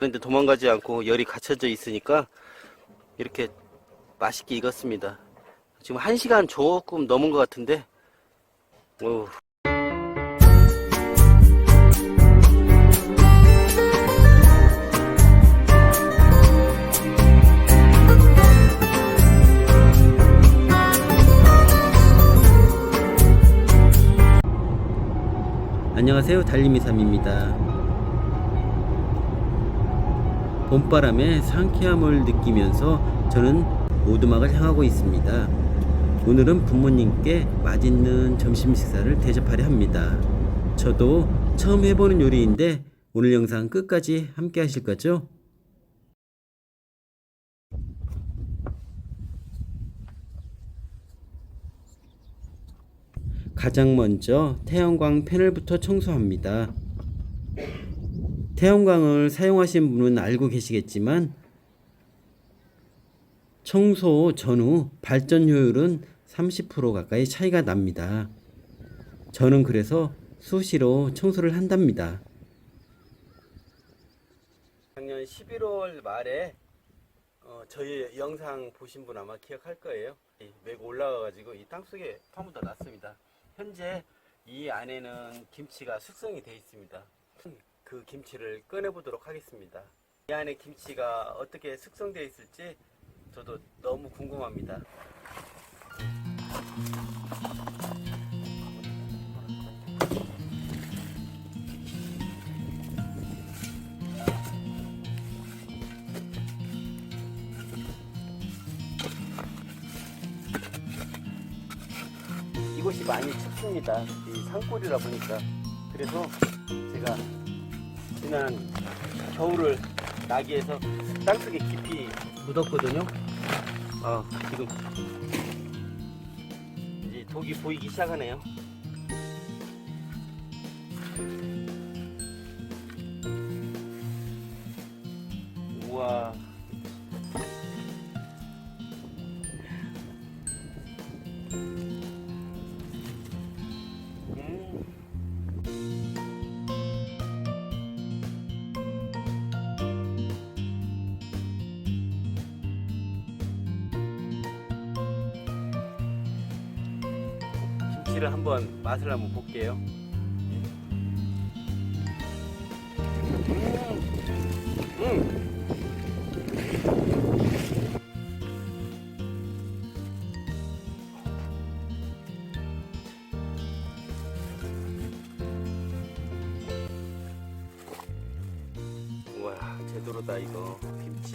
그런데 도망가지 않고 열이 갇혀져 있으니까 이렇게 맛있게 익었습니다. 지금 1시간 조금 넘은 것 같은데 오, 안녕하세요. 달리미삼입니다 봄바람에 상쾌함을 느끼면서 저는 오두막을 향하고 있습니다 오늘은 부모님께 맛있는 점심 식사를 대접하려 합니다 저도 처음 해보는 요리인데 오늘 영상 끝까지 함께 하실 거죠? 가장 먼저 태양광 패널부터 청소합니다. 태양광을 사용하신 분은 알고 계시겠지만 청소 전후 발전 효율은 30% 가까이 차이가 납니다. 저는 그래서 수시로 청소를 한답니다. 작년 11월 말에 어, 저희 영상 보신 분 아마 기억할 거예요. 메고 올라가가지고 이 땅속에 파묻어 놨습니다. 현재 이 안에는 김치가 숙성이 되어 있습니다. 그 김치를 꺼내 보도록 하겠습니다. 이 안에 김치가 어떻게 숙성되어 있을지 저도 너무 궁금합니다. 이곳이 많이 춥습니다. 이 산골이라 보니까. 그래서 제가 지난 겨울을 나기에서 땅속에 깊이 묻었거든요. 어, 지금 이제 독이 보이기 시작하네요. 김치를 한번 맛을 한번 볼게요. 음. 음. 우와 제대로다 이거 김치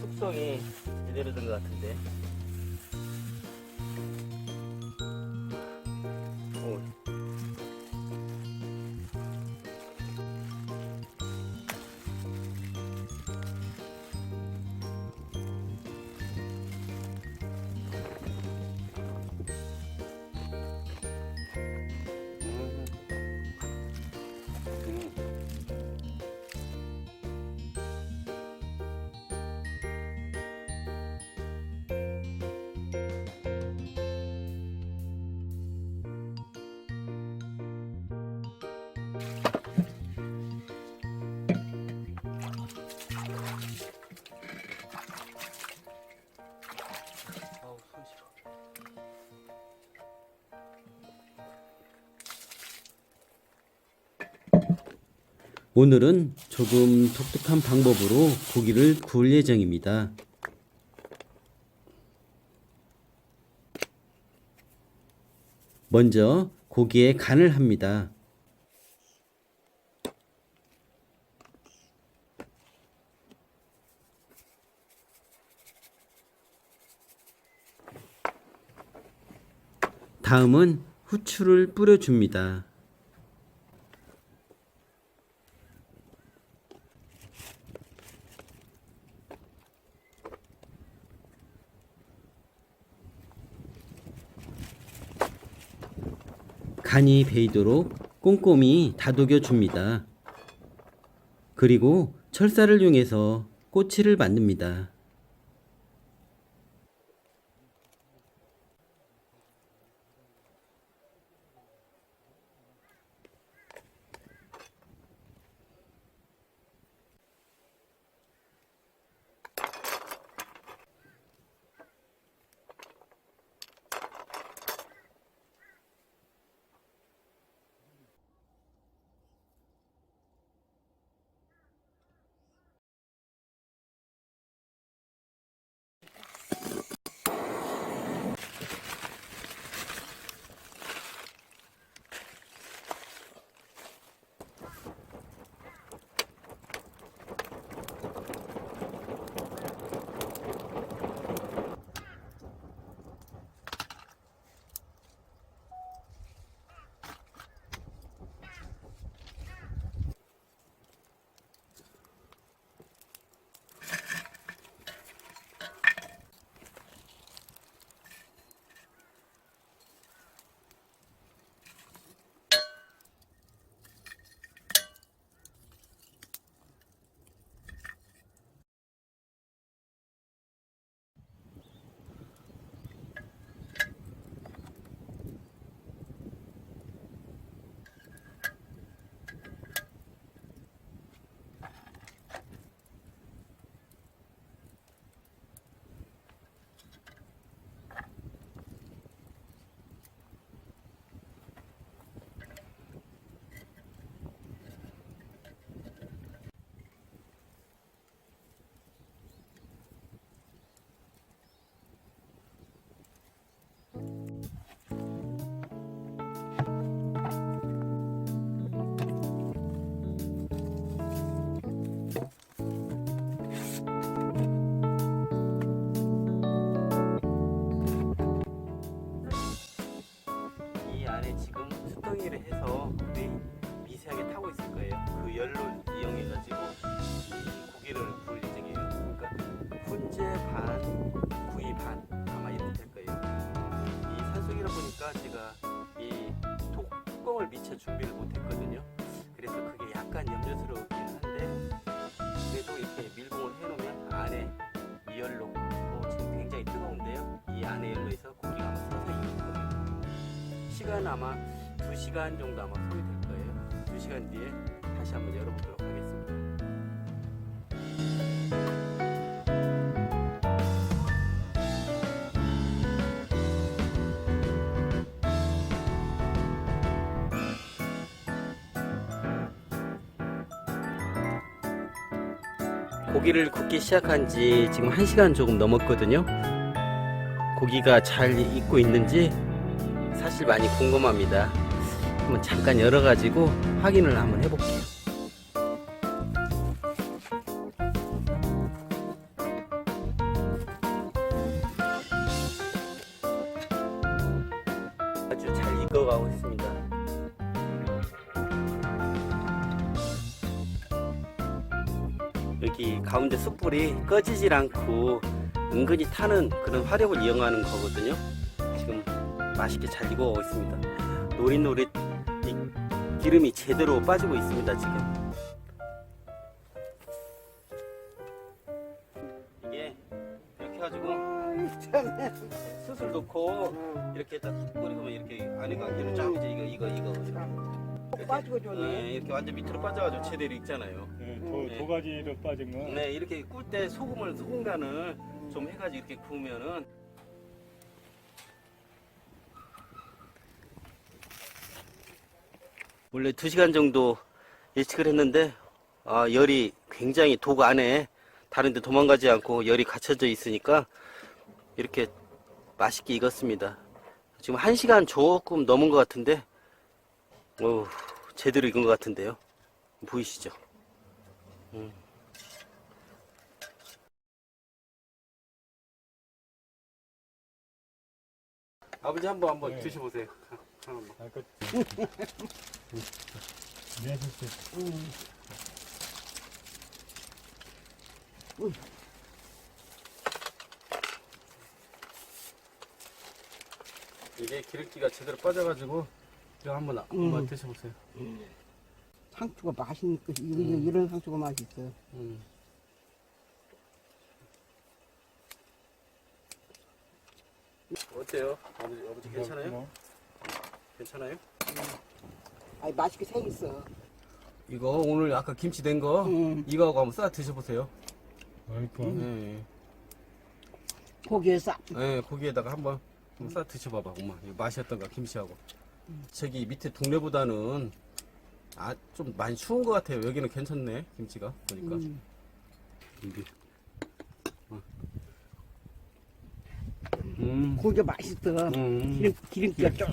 숙성이 제대로 된 것 같은데 오늘은 조금 독특한 방법으로 고기를 구울 예정입니다. 먼저 고기에 간을 합니다. 다음은 후추를 뿌려줍니다. 간이 배이도록 꼼꼼히 다독여 줍니다. 그리고 철사를 이용해서 꼬치를 만듭니다. 안에 지금 수덩이를 해서 거의 미세하게 타고 있을 거예요. 그 열로 이용해가지고 고기를 구울 예정이에요. 그러니까 훈제 반, 구이 반 아마 이렇게 될 거예요. 이 산속이라 보니까 제가 이 뚜껑을 미처 준비를 한 아마 2시간 정도 아마 소요될 거예요. 2시간 뒤에 다시 한번 열어보도록 하겠습니다. 고기를 굽기 시작한 지 지금 1시간 조금 넘었거든요. 고기가 잘 익고 있는지 사실 많이 궁금합니다. 한번 잠깐 열어가지고 확인을 한번 해볼게요. 아주 잘 익어가고 있습니다. 여기 가운데 숯불이 꺼지질 않고 은근히 타는 그런 화력을 이용하는 거거든요. 지금 맛있게 잘 익어가고 있습니다. 이 기름이 제대로 빠지고 있습니다. 지금 이게 이렇게 해가지고 숯을 넣고 이렇게 딱 끓이면 이렇게 안에가 기름 쫙 이제 이거 이거 이거 이렇게, 빠지고 좋네. 네, 이렇게 완전 밑으로 빠져가지고 제대로 익잖아요. 네, 도, 네. 도가지로 빠진 거. 네, 이렇게 꿀 때 소금을 소금 간을 좀 해가지고 이렇게 구우면은 원래 2시간 정도 예측을 했는데 아, 열이 굉장히 독 안에 다른 데 도망가지 않고 열이 갇혀져 있으니까 이렇게 맛있게 익었습니다. 지금 1시간 조금 넘은 것 같은데 오, 제대로 익은 것 같은데요. 보이시죠? 아버지 한번 한번 네. 드셔보세요. 한번. 아, 그... 네, 됐어요. 이게 기름기가 제대로 빠져가지고 이거 한번 한번 음. 드셔보세요. 상추가 맛있는 거 이거 이런 상추가 맛있어. 음. 어때요? 아버지, 아버지 괜찮아요? 뭐, 괜찮아요? 아이 맛있게 생겼어. 이거 오늘 아까 김치 된 거 음. 이거하고 한번 싸 드셔보세요. 어이구. 네. 고기에 싹. 네, 고기에다가 한번 한번 싸 드셔봐봐, 엄마. 이거 맛이 어떤가 김치하고. 저기 밑에 동네보다는 아 좀 많이 추운 것 같아요. 여기는 괜찮네 김치가 보니까. 음. 이게. 어. 음. 고기가 맛있어. 음. 기름 기름기가 쭉.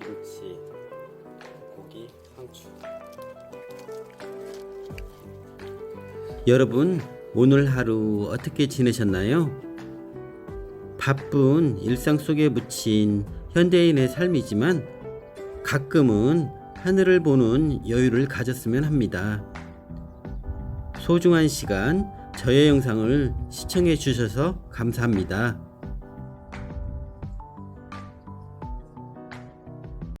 김치, 고기, 상추. 여러분, 오늘 하루 어떻게 지내셨나요? 바쁜 일상 속에 묻힌 현대인의 삶이지만 가끔은 하늘을 보는 여유를 가졌으면 합니다. 소중한 시간 저의 영상을 시청해 주셔서 감사합니다.